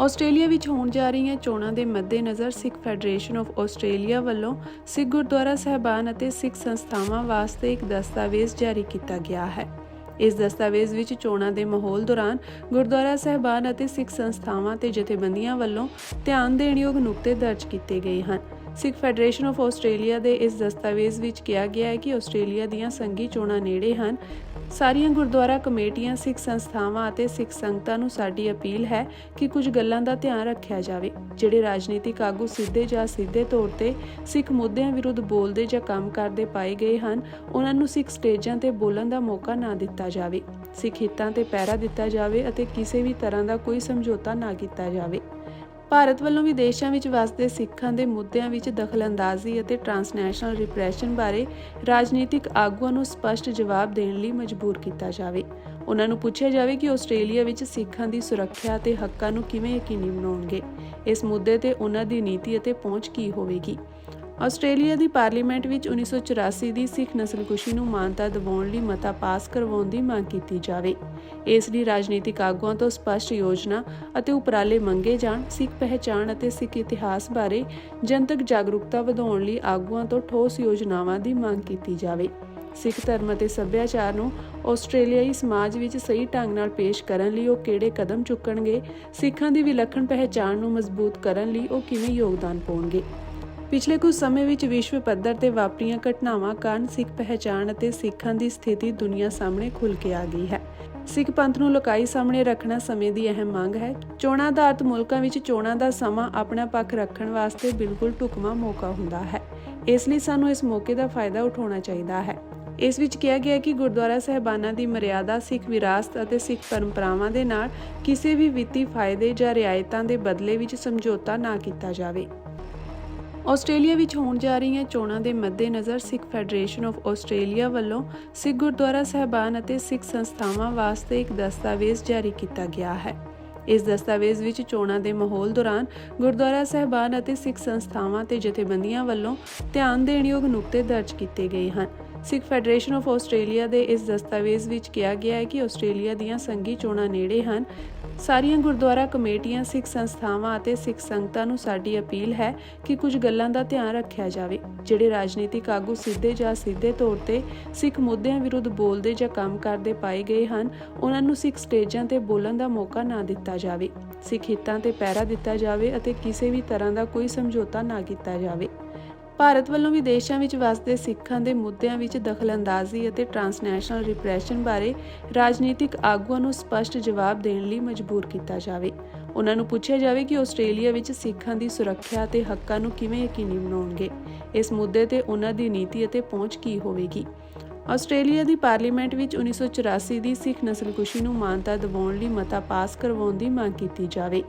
Australia ਵਿੱਚ ਹੋਣ ਜਾ ਰਹੀਆਂ ਚੋਣਾਂ ਦੇ ਮੱਦੇਨਜ਼ਰ ਸਿੱਖ ਫੈਡਰੇਸ਼ਨ ਆਫ ਆਸਟ੍ਰੇਲੀਆ ਵੱਲੋਂ ਸਿੱਖ ਗੁਰਦੁਆਰਾ ਸਹਿਬਾਨ ਅਤੇ ਸਿੱਖ ਸੰਸਥਾਵਾਂ ਵਾਸਤੇ ਇੱਕ ਦਸਤਾਵੇਜ਼ ਜਾਰੀ ਕੀਤਾ ਗਿਆ ਹੈ। ਇਸ ਦਸਤਾਵੇਜ਼ ਵਿੱਚ ਚੋਣਾਂ ਦੇ ਮਾਹੌਲ ਦੌਰਾਨ ਗੁਰਦੁਆਰਾ ਸਹਿਬਾਨ ਅਤੇ ਸਿੱਖ ਸੰਸਥਾਵਾਂ ਤੇ ਜਥੇਬੰਦੀਆਂ ਵੱਲੋਂ ਧਿਆਨ ਦੇਣ ਯੋਗ ਨੁਕਤੇ ਦਰਜ ਕੀਤੇ ਗਏ ਹਨ। ਸਿੱਖ ਫੈਡਰੇਸ਼ਨ ਆਫ ਆਸਟ੍ਰੇਲੀਆ ਦੇ ਇਸ ਦਸਤਾਵੇਜ਼ ਵਿੱਚ ਕਿਹਾ ਗਿਆ ਹੈ ਕਿ ਆਸਟ੍ਰੇਲੀਆ ਦੀਆਂ ਸੰਘੀ ਚੋਣਾਂ ਨੇੜੇ ਹਨ ਸਾਰੀਆਂ ਗੁਰਦੁਆਰਾ ਕਮੇਟੀਆਂ, ਸਿੱਖ ਸੰਸਥਾਵਾਂ ਅਤੇ ਸਿੱਖ ਸੰਗਤਾਂ ਨੂੰ ਸਾਡੀ ਅਪੀਲ ਹੈ ਕਿ ਕੁਝ ਗੱਲਾਂ ਦਾ ਧਿਆਨ ਰੱਖਿਆ ਜਾਵੇ, ਜਿਹੜੇ ਰਾਜਨੀਤਿਕ ਆਗੂ ਸਿੱਧੇ ਜਾਂ ਸਿੱਧੇ ਤੌਰ ਤੇ ਸਿੱਖ ਮੁੱਦਿਆਂ ਵਿਰੁੱਧ ਬੋਲਦੇ ਜਾਂ ਕੰਮ ਕਰਦੇ ਪਾਏ ਗਏ ਹਨ, ਉਹਨਾਂ ਨੂੰ ਸਿੱਖ ਸਟੇਜਾਂ ਤੇ ਬੋਲਣ ਦਾ ਮੌਕਾ ਨਾ ਦਿੱਤਾ ਜਾਵੇ। ਸਿੱਖ ਹਿੱਤਾਂ ਤੇ ਪਹਿਰਾ ਦਿੱਤਾ ਜਾਵੇ ਅਤੇ ਕਿਸੇ ਵੀ ਤਰ੍ਹਾਂ ਦਾ ਕੋਈ ਸਮਝੌਤਾ ਨਾ ਕੀਤਾ ਜਾਵੇ। ਭਾਰਤ ਵੱਲੋਂ ਵਿਦੇਸ਼ਾਂ ਵਿੱਚ ਵਸਦੇ ਸਿੱਖਾਂ ਦੇ ਮੁੱਦਿਆਂ ਵਿੱਚ ਦਖਲਅੰਦਾਜ਼ੀ ਅਤੇ ਟਰਾਂਸਨੈਸ਼ਨਲ ਰਿਪਰੈਸ਼ਨ ਬਾਰੇ ਰਾਜਨੀਤਿਕ ਆਗੂਆਂ ਨੂੰ ਸਪਸ਼ਟ ਜਵਾਬ ਦੇਣ ਲਈ ਮਜਬੂਰ ਕੀਤਾ ਜਾਵੇ। ਉਹਨਾਂ ਨੂੰ ਪੁੱਛਿਆ ਜਾਵੇ ਕਿ ਆਸਟ੍ਰੇਲੀਆ ਵਿੱਚ ਸਿੱਖਾਂ ਦੀ ਸੁਰੱਖਿਆ ਅਤੇ ਹੱਕਾਂ ਨੂੰ ਕਿਵੇਂ ਯਕੀਨੀ ਬਣਾਉਣਗੇ। ਇਸ ਮੁੱਦੇ ਤੇ ਉਹਨਾਂ ਦੀ ਨੀਤੀ ਅਤੇ ਪਹੁੰਚ ਕੀ ਹੋਵੇਗੀ? ਆਸਟ੍ਰੇਲੀਆ ਦੀ ਪਾਰਲੀਮੈਂਟ ਵਿੱਚ 1984 ਦੀ ਸਿੱਖ ਨਸਲਕੁਸ਼ੀ ਨੂੰ ਮਾਨਤਾ ਦਿਵਾਉਣ ਲਈ ਮਤਾ ਪਾਸ ਕਰਵਾਉਣ ਦੀ ਮੰਗ ਕੀਤੀ ਜਾਵੇ। ਇਸ ਲਈ ਰਾਜਨੀਤਿਕ ਆਗੂਆਂ ਤੋਂ ਸਪਸ਼ਟ ਯੋਜਨਾ ਅਤੇ ਉਪਰਾਲੇ ਮੰਗੇ ਜਾਣ, ਸਿੱਖ ਪਹਿਚਾਣ ਅਤੇ ਸਿੱਖ ਇਤਿਹਾਸ ਬਾਰੇ ਜਨਤਕ ਜਾਗਰੂਕਤਾ ਵਧਾਉਣ ਲਈ ਆਗੂਆਂ ਤੋਂ ਠੋਸ ਯੋਜਨਾਵਾਂ ਦੀ ਮੰਗ ਕੀਤੀ ਜਾਵੇ। ਸਿੱਖ ਧਰਮ ਅਤੇ ਸੱਭਿਆਚਾਰ ਨੂੰ ਆਸਟ੍ਰੇਲੀਆਈ ਸਮਾਜ ਵਿੱਚ ਸਹੀ ਢੰਗ ਨਾਲ ਪੇਸ਼ ਕਰਨ ਲਈ ਉਹ ਕਿਹੜੇ ਕਦਮ ਚੁੱਕਣਗੇ, ਸਿੱਖਾਂ ਦੀ ਵਿਲੱਖਣ ਪਹਿਚਾਣ ਨੂੰ ਮਜ਼ਬੂਤ ਕਰਨ ਲਈ ਉਹ ਕਿਵੇਂ ਯੋਗਦਾਨ ਪਾਉਣਗੇ? ਪਿਛਲੇ ਕੁਝ ਸਮੇਂ ਵਿੱਚ ਵਿਸ਼ਵ ਪੱਧਰ ਤੇ ਵਾਪਰੀਆਂ ਘਟਨਾਵਾਂ ਕਾਰਨ ਸਿੱਖ ਪਹਿਚਾਣ ਅਤੇ ਸਿੱਖਾਂ ਦੀ ਸਥਿਤੀ ਦੁਨੀਆ ਸਾਹਮਣੇ ਖੁੱਲ੍ਹ ਕੇ ਆ ਗਈ ਹੈ। ਸਿੱਖ ਪੰਥ ਨੂੰ ਲੋਕਾਈ ਸਾਹਮਣੇ ਰੱਖਣਾ ਸਮੇਂ ਦੀ ਅਹਿਮ ਮੰਗ ਹੈ। ਚੋਣਾਂ ਆਧਾਰਿਤ ਮੁਲਕਾਂ ਵਿੱਚ ਚੋਣਾਂ ਦਾ ਸਮਾਂ ਆਪਣਾ ਪੱਖ ਰੱਖਣ ਵਾਸਤੇ ਬਿਲਕੁਲ ਢੁਕਵਾਂ ਮੌਕਾ ਹੁੰਦਾ ਹੈ। ਇਸ ਲਈ ਸਾਨੂੰ ਇਸ ਮੌਕੇ ਦਾ ਫਾਇਦਾ ਉਠਾਉਣਾ ਚਾਹੀਦਾ ਹੈ। ਇਸ ਵਿੱਚ ਕਿਹਾ ਗਿਆ ਕਿ ਗੁਰਦੁਆਰਾ ਸਹਿਬਾਨਾਂ ਦੀ ਮਰਿਆਦਾ ਸਿੱਖ ਵਿਰਾਸਤ ਅਤੇ ਸਿੱਖ ਪਰੰਪਰਾਵਾਂ ਦੇ ਨਾਲ ਕਿਸੇ ਵੀ ਵਿੱਤੀ ਫਾਇਦੇ ਜਾਂ ਰਿਆਇਤਾਂ ਦੇ ਬਦਲੇ ਵਿੱਚ ਸਮਝੌਤਾ ਨਾ ਕੀਤਾ ਜਾਵੇ। ਆਸਟ੍ਰੇਲੀਆ ਵਿੱਚ ਹੋਣ ਜਾ ਰਹੀਆਂ ਚੋਣਾਂ ਦੇ ਮੱਦੇਨਜ਼ਰ ਸਿੱਖ ਫੈਡਰੇਸ਼ਨ ਆਫ ਆਸਟ੍ਰੇਲੀਆ ਵੱਲੋਂ ਸਿੱਖ ਗੁਰਦੁਆਰਾ ਸਹਿਬਾਨ ਅਤੇ ਸਿੱਖ ਸੰਸਥਾਵਾਂ ਵਾਸਤੇ ਇੱਕ ਦਸਤਾਵੇਜ਼ ਜਾਰੀ ਕੀਤਾ ਗਿਆ ਹੈ। ਇਸ ਦਸਤਾਵੇਜ਼ ਵਿੱਚ ਚੋਣਾਂ ਦੇ ਮਾਹੌਲ ਦੌਰਾਨ ਗੁਰਦੁਆਰਾ ਸਹਿਬਾਨ ਅਤੇ ਸਿੱਖ ਸੰਸਥਾਵਾਂ ਤੇ ਜਥੇਬੰਦੀਆਂ ਵੱਲੋਂ ਧਿਆਨ ਦੇਣਯੋਗ ਨੁਕਤੇ ਦਰਜ ਕੀਤੇ ਗਏ ਹਨ। ਸਿੱਖ ਫੈਡਰੇਸ਼ਨ ਆਫ ਆਸਟ੍ਰੇਲੀਆ ਦੇ ਇਸ ਦਸਤਾਵੇਜ਼ ਵਿੱਚ ਕਿਹਾ ਗਿਆ ਹੈ ਕਿ ਆਸਟ੍ਰੇਲੀਆ ਦੀਆਂ ਸੰਘੀ ਚੋਣਾਂ ਨੇੜੇ ਹਨ ਸਾਰੀਆਂ ਗੁਰਦੁਆਰਾ ਕਮੇਟੀਆਂ, ਸਿੱਖ ਸੰਸਥਾਵਾਂ ਅਤੇ ਸਿੱਖ ਸੰਗਤਾਂ ਨੂੰ ਸਾਡੀ ਅਪੀਲ ਹੈ ਕਿ ਕੁਝ ਗੱਲਾਂ ਦਾ ਧਿਆਨ ਰੱਖਿਆ ਜਾਵੇ, ਜਿਹੜੇ ਰਾਜਨੀਤਿਕ ਆਗੂ ਸਿੱਧੇ ਜਾਂ ਸਿੱਧੇ ਤੌਰ ਤੇ ਸਿੱਖ ਮੁੱਦਿਆਂ ਵਿਰੁੱਧ ਬੋਲਦੇ ਜਾਂ ਕੰਮ ਕਰਦੇ ਪਾਏ ਗਏ ਹਨ, ਉਹਨਾਂ ਨੂੰ ਸਿੱਖ ਸਟੇਜਾਂ ਤੇ ਬੋਲਣ ਦਾ ਮੌਕਾ ਨਾ ਦਿੱਤਾ ਜਾਵੇ। ਸਿੱਖ ਹਿੱਤਾਂ ਤੇ ਪਹਿਰਾ ਦਿੱਤਾ ਜਾਵੇ ਅਤੇ ਕਿਸੇ ਵੀ ਤਰ੍ਹਾਂ ਦਾ ਕੋਈ ਸਮਝੌਤਾ ਨਾ ਕੀਤਾ ਜਾਵੇ। ਭਾਰਤ ਵੱਲੋਂ ਵਿਦੇਸ਼ਾਂ ਵਿੱਚ ਵਸਦੇ ਸਿੱਖਾਂ ਦੇ ਮੁੱਦਿਆਂ ਵਿੱਚ ਦਖਲਅੰਦਾਜ਼ੀ ਅਤੇ ਟਰਾਂਸਨੈਸ਼ਨਲ ਰਿਪਰੈਸ਼ਨ ਬਾਰੇ ਰਾਜਨੀਤਿਕ ਆਗੂਆਂ ਨੂੰ ਸਪਸ਼ਟ ਜਵਾਬ ਦੇਣ ਲਈ ਮਜਬੂਰ ਕੀਤਾ ਜਾਵੇ। ਉਹਨਾਂ ਨੂੰ ਪੁੱਛਿਆ ਜਾਵੇ ਕਿ ਆਸਟ੍ਰੇਲੀਆ ਵਿੱਚ ਸਿੱਖਾਂ ਦੀ ਸੁਰੱਖਿਆ ਅਤੇ ਹੱਕਾਂ ਨੂੰ ਕਿਵੇਂ ਯਕੀਨੀ ਬਣਾਉਣਗੇ। ਇਸ ਮੁੱਦੇ ਤੇ ਉਹਨਾਂ ਦੀ ਨੀਤੀ ਅਤੇ ਪਹੁੰਚ ਕੀ ਹੋਵੇਗੀ? ਆਸਟ੍ਰੇਲੀਆ ਦੀ ਪਾਰਲੀਮੈਂਟ ਵਿੱਚ 1984 ਦੀ ਸਿੱਖ ਨਸਲਕੁਸ਼ੀ ਨੂੰ ਮਾਨਤਾ ਦਿਵਾਉਣ ਲਈ ਮਤਾ ਪਾਸ ਕਰਵਾਉਣ ਦੀ ਮੰਗ ਕੀਤੀ ਜਾਵੇ।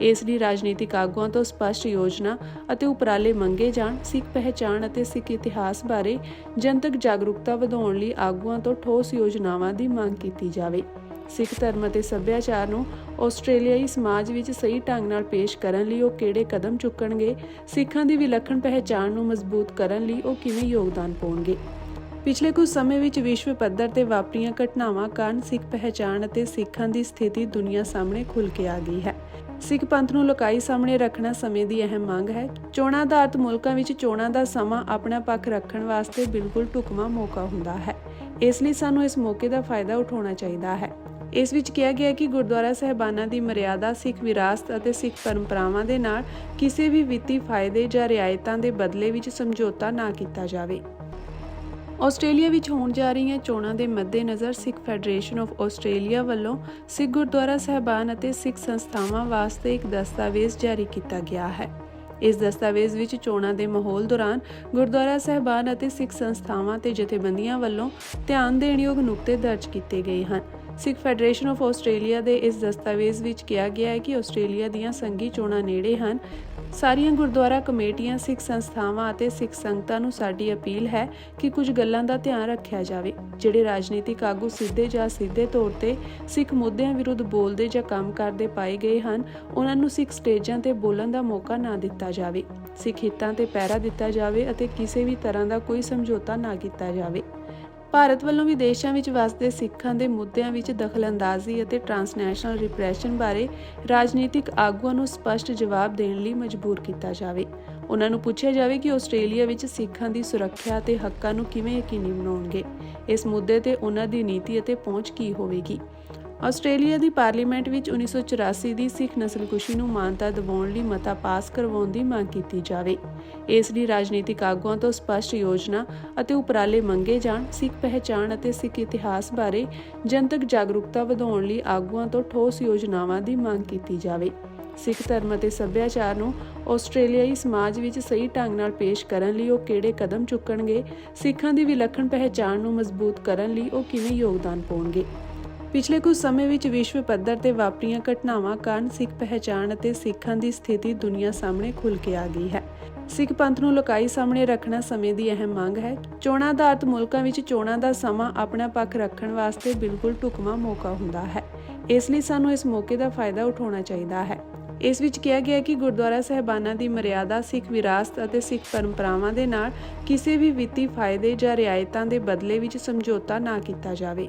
ਇਸ ਲਈ ਰਾਜਨੀਤਿਕ ਆਗੂਆਂ ਤੋਂ ਸਪਸ਼ਟ ਯੋਜਨਾ ਅਤੇ ਉਪਰਾਲੇ ਮੰਗੇ ਜਾਣ, ਸਿੱਖ ਪਹਿਚਾਣ ਅਤੇ ਸਿੱਖ ਇਤਿਹਾਸ ਬਾਰੇ ਜਨਤਕ ਜਾਗਰੂਕਤਾ ਵਧਾਉਣ ਲਈ ਆਗੂਆਂ ਤੋਂ ਠੋਸ ਯੋਜਨਾਵਾਂ ਦੀ ਮੰਗ ਕੀਤੀ ਜਾਵੇ। ਸਿੱਖ ਧਰਮ ਅਤੇ ਸੱਭਿਆਚਾਰ ਨੂੰ ਆਸਟ੍ਰੇਲੀਆਈ ਸਮਾਜ ਵਿੱਚ ਸਹੀ ਢੰਗ ਨਾਲ ਪੇਸ਼ ਕਰਨ ਲਈ ਉਹ ਕਿਹੜੇ ਕਦਮ ਚੁੱਕਣਗੇ, ਸਿੱਖਾਂ ਦੀ ਵਿਲੱਖਣ ਪਹਿਚਾਣ ਨੂੰ ਮਜ਼ਬੂਤ ਕਰਨ ਲਈ ਉਹ ਕਿਵੇਂ ਯੋਗਦਾਨ ਪਾਉਣਗੇ? ਪਿਛਲੇ ਕੁਝ ਸਮੇਂ ਵਿੱਚ ਵਿਸ਼ਵ ਪੱਧਰ ਤੇ ਵਾਪਰੀਆਂ ਘਟਨਾਵਾਂ ਕਾਰਨ ਸਿੱਖ ਪਹਿਚਾਣ ਅਤੇ ਸਿੱਖਾਂ ਦੀ ਸਥਿਤੀ ਦੁਨੀਆ ਸਾਹਮਣੇ ਖੁੱਲ੍ਹ ਕੇ ਆ ਗਈ ਹੈ। ਸਿੱਖ ਪੰਥ ਨੂੰ ਲੋਕਾਈ ਸਾਹਮਣੇ ਰੱਖਣਾ ਸਮੇਂ ਦੀ ਅਹਿਮ ਮੰਗ ਹੈ। ਚੋਣਾਂ ਆਧਾਰਿਤ ਮੁਲਕਾਂ ਵਿੱਚ ਚੋਣਾਂ ਦਾ ਸਮਾਂ ਆਪਣਾ ਪੱਖ ਰੱਖਣ ਵਾਸਤੇ ਬਿਲਕੁਲ ਢੁਕਵਾਂ ਮੌਕਾ ਹੁੰਦਾ ਹੈ। ਇਸ ਲਈ ਸਾਨੂੰ ਇਸ ਮੌਕੇ ਦਾ ਫਾਇਦਾ ਉਠਾਉਣਾ ਚਾਹੀਦਾ ਹੈ। ਇਸ ਵਿੱਚ ਕਿਹਾ ਗਿਆ ਕਿ ਗੁਰਦੁਆਰਾ ਸਹਿਬਾਨਾਂ ਦੀ ਮਰਿਆਦਾ ਸਿੱਖ ਵਿਰਾਸਤ ਅਤੇ ਸਿੱਖ ਪਰੰਪਰਾਵਾਂ ਦੇ ਨਾਲ ਕਿਸੇ ਵੀ ਵਿੱਤੀ ਫਾਇਦੇ ਜਾਂ ਰਿਆਇਤਾਂ ਦੇ ਬਦਲੇ ਵਿੱਚ ਸਮਝੌਤਾ ਨਾ ਕੀਤਾ ਜਾਵੇ। ਆਸਟ੍ਰੇਲੀਆ ਵਿੱਚ ਹੋਣ ਜਾ ਰਹੀਆਂ ਚੋਣਾਂ ਦੇ ਮੱਦੇਨਜ਼ਰ ਸਿੱਖ ਫੈਡਰੇਸ਼ਨ ਆਫ ਆਸਟ੍ਰੇਲੀਆ ਵੱਲੋਂ ਸਿੱਖ ਗੁਰਦੁਆਰਾ ਸਹਿਬਾਨ ਅਤੇ ਸਿੱਖ ਸੰਸਥਾਵਾਂ ਵਾਸਤੇ ਇੱਕ ਦਸਤਾਵੇਜ਼ ਜਾਰੀ ਕੀਤਾ ਗਿਆ ਹੈ। ਇਸ ਦਸਤਾਵੇਜ਼ ਵਿੱਚ ਚੋਣਾਂ ਦੇ ਮਾਹੌਲ ਦੌਰਾਨ ਗੁਰਦੁਆਰਾ ਸਹਿਬਾਨ ਅਤੇ ਸਿੱਖ ਸੰਸਥਾਵਾਂ ਤੇ ਜਥੇਬੰਦੀਆਂ ਵੱਲੋਂ ਧਿਆਨ ਦੇਣਯੋਗ ਨੁਕਤੇ ਦਰਜ ਕੀਤੇ ਗਏ ਹਨ। ਸਿੱਖ ਫੈਡਰੇਸ਼ਨ ਆਫ ਆਸਟ੍ਰੇਲੀਆ ਦੇ ਇਸ ਦਸਤਾਵੇਜ਼ ਵਿੱਚ ਕਿਹਾ ਗਿਆ ਹੈ ਕਿ ਆਸਟ੍ਰੇਲੀਆ ਦੀਆਂ ਸੰਘੀ ਚੋਣਾਂ ਨੇੜੇ ਹਨ ਸਾਰੀਆਂ ਗੁਰਦੁਆਰਾ ਕਮੇਟੀਆਂ, ਸਿੱਖ ਸੰਸਥਾਵਾਂ ਅਤੇ ਸਿੱਖ ਸੰਗਤਾਂ ਨੂੰ ਸਾਡੀ ਅਪੀਲ ਹੈ ਕਿ ਕੁਝ ਗੱਲਾਂ ਦਾ ਧਿਆਨ ਰੱਖਿਆ ਜਾਵੇ, ਜਿਹੜੇ ਰਾਜਨੀਤਿਕ ਆਗੂ ਸਿੱਧੇ ਜਾਂ ਸਿੱਧੇ ਤੌਰ ਤੇ ਸਿੱਖ ਮੁੱਦਿਆਂ ਵਿਰੁੱਧ ਬੋਲਦੇ ਜਾਂ ਕੰਮ ਕਰਦੇ ਪਾਏ ਗਏ ਹਨ, ਉਹਨਾਂ ਨੂੰ ਸਿੱਖ ਸਟੇਜਾਂ ਤੇ ਬੋਲਣ ਦਾ ਮੌਕਾ ਨਾ ਦਿੱਤਾ ਜਾਵੇ। ਸਿੱਖ ਹਿੱਤਾਂ ਤੇ ਪਹਿਰਾ ਦਿੱਤਾ ਜਾਵੇ ਅਤੇ ਕਿਸੇ ਵੀ ਤਰ੍ਹਾਂ ਦਾ ਕੋਈ ਸਮਝੌਤਾ ਨਾ ਕੀਤਾ ਜਾਵੇ। ਭਾਰਤ ਵੱਲੋਂ ਵਿਦੇਸ਼ਾਂ ਵਿੱਚ ਵਸਦੇ ਸਿੱਖਾਂ ਦੇ ਮੁੱਦਿਆਂ ਵਿੱਚ ਦਖਲਅੰਦਾਜ਼ੀ ਅਤੇ ਟਰਾਂਸਨੈਸ਼ਨਲ ਰਿਪਰੈਸ਼ਨ ਬਾਰੇ ਰਾਜਨੀਤਿਕ ਆਗੂਆਂ ਨੂੰ ਸਪਸ਼ਟ ਜਵਾਬ ਦੇਣ ਲਈ ਮਜਬੂਰ ਕੀਤਾ ਜਾਵੇ। ਉਹਨਾਂ ਨੂੰ ਪੁੱਛਿਆ ਜਾਵੇ ਕਿ ਆਸਟ੍ਰੇਲੀਆ ਵਿੱਚ ਸਿੱਖਾਂ ਦੀ ਸੁਰੱਖਿਆ ਅਤੇ ਹੱਕਾਂ ਨੂੰ ਕਿਵੇਂ ਯਕੀਨੀ ਬਣਾਉਣਗੇ। ਇਸ ਮੁੱਦੇ ਤੇ ਉਹਨਾਂ ਦੀ ਨੀਤੀ ਅਤੇ ਪਹੁੰਚ ਕੀ ਹੋਵੇਗੀ? ਆਸਟ੍ਰੇਲੀਆ ਦੀ ਪਾਰਲੀਮੈਂਟ ਵਿੱਚ 1984 ਦੀ ਸਿੱਖ ਨਸਲਕੁਸ਼ੀ ਨੂੰ ਮਾਨਤਾ ਦਿਵਾਉਣ ਲਈ ਮਤਾ ਪਾਸ ਕਰਵਾਉਣ ਦੀ ਮੰਗ ਕੀਤੀ ਜਾਵੇ। ਇਸ ਲਈ ਰਾਜਨੀਤਿਕ ਆਗੂਆਂ ਤੋਂ ਸਪਸ਼ਟ ਯੋਜਨਾ ਅਤੇ ਉਪਰਾਲੇ ਮੰਗੇ ਜਾਣ, ਸਿੱਖ ਪਹਿਚਾਣ ਅਤੇ ਸਿੱਖ ਇਤਿਹਾਸ ਬਾਰੇ ਜਨਤਕ ਜਾਗਰੂਕਤਾ ਵਧਾਉਣ ਲਈ ਆਗੂਆਂ ਤੋਂ ਠੋਸ ਯੋਜਨਾਵਾਂ ਦੀ ਮੰਗ ਕੀਤੀ ਜਾਵੇ। ਸਿੱਖ ਧਰਮ ਅਤੇ ਸੱਭਿਆਚਾਰ ਨੂੰ ਆਸਟ੍ਰੇਲੀਆਈ ਸਮਾਜ ਵਿੱਚ ਸਹੀ ਢੰਗ ਨਾਲ ਪੇਸ਼ ਕਰਨ ਲਈ ਉਹ ਕਿਹੜੇ ਕਦਮ ਚੁੱਕਣਗੇ, ਸਿੱਖਾਂ ਦੀ ਵਿਲੱਖਣ ਪਹਿਚਾਣ ਨੂੰ ਮਜ਼ਬੂਤ ਕਰਨ ਲਈ ਉਹ ਕਿਵੇਂ ਯੋਗਦਾਨ ਪਾਉਣਗੇ। ਪਿਛਲੇ ਕੁਝ ਸਮੇਂ ਵਿੱਚ ਵਿਸ਼ਵ ਪੱਧਰ ਤੇ ਵਾਪਰੀਆਂ ਘਟਨਾਵਾਂ ਕਾਰਨ ਸਿੱਖ ਪਹਿਚਾਣ ਅਤੇ ਸਿੱਖਾਂ ਦੀ ਸਥਿਤੀ ਦੁਨੀਆ ਸਾਹਮਣੇ ਖੁੱਲ ਕੇ ਆ ਗਈ ਹੈ। ਸਿੱਖ ਪੰਥ ਨੂੰ ਲੋਕਾਈ ਸਾਹਮਣੇ ਰੱਖਣਾ ਸਮੇਂ ਦੀ ਅਹਿਮ ਮੰਗ ਹੈ। ਚੋਣਾਂ ਆਧਾਰਿਤ ਮੁਲਕਾਂ ਵਿੱਚ ਚੋਣਾਂ ਦਾ ਸਮਾਂ ਆਪਣਾ ਪੱਖ ਰੱਖਣ ਵਾਸਤੇ ਬਿਲਕੁਲ ਢੁਕਵਾਂ ਮੌਕਾ ਹੁੰਦਾ ਹੈ। ਇਸ ਲਈ ਸਾਨੂੰ ਇਸ ਮੌਕੇ ਦਾ ਫਾਇਦਾ ਉਠਾਉਣਾ ਚਾਹੀਦਾ ਹੈ। ਇਸ ਵਿੱਚ ਕਿਹਾ ਗਿਆ ਕਿ ਗੁਰਦੁਆਰਾ ਸਹਿਬਾਨਾਂ ਦੀ ਮਰਿਆਦਾ ਸਿੱਖ ਵਿਰਾਸਤ ਅਤੇ ਸਿੱਖ ਪਰੰਪਰਾਵਾਂ ਦੇ ਨਾਲ ਕਿਸੇ ਵੀ ਵਿੱਤੀ ਫਾਇਦੇ ਜਾਂ ਰਿਆਇਤਾਂ ਦੇ ਬਦਲੇ ਵਿੱਚ ਸਮਝੌਤਾ ਨਾ ਕੀਤਾ ਜਾਵੇ।